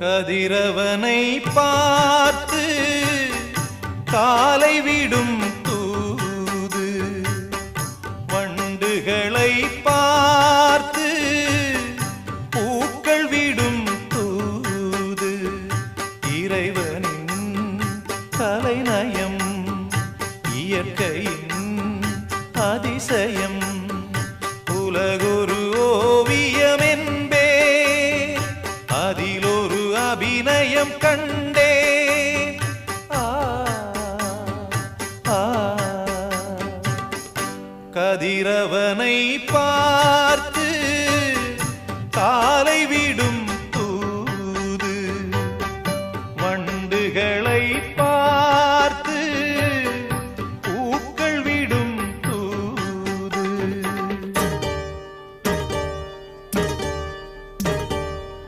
கதிரவனை பார்த்து காலை விடும் தூது. வண்டுகளை பார்த்து பூக்கள் விடும் தூது. இறைவனின் தலைநயம் இயற்கையின் அதிசயம். உலகுரு இதயம் கண்டே. கதிரவனை பார்த்து காலை விடும் தூது வண்டுகளை பார்த்து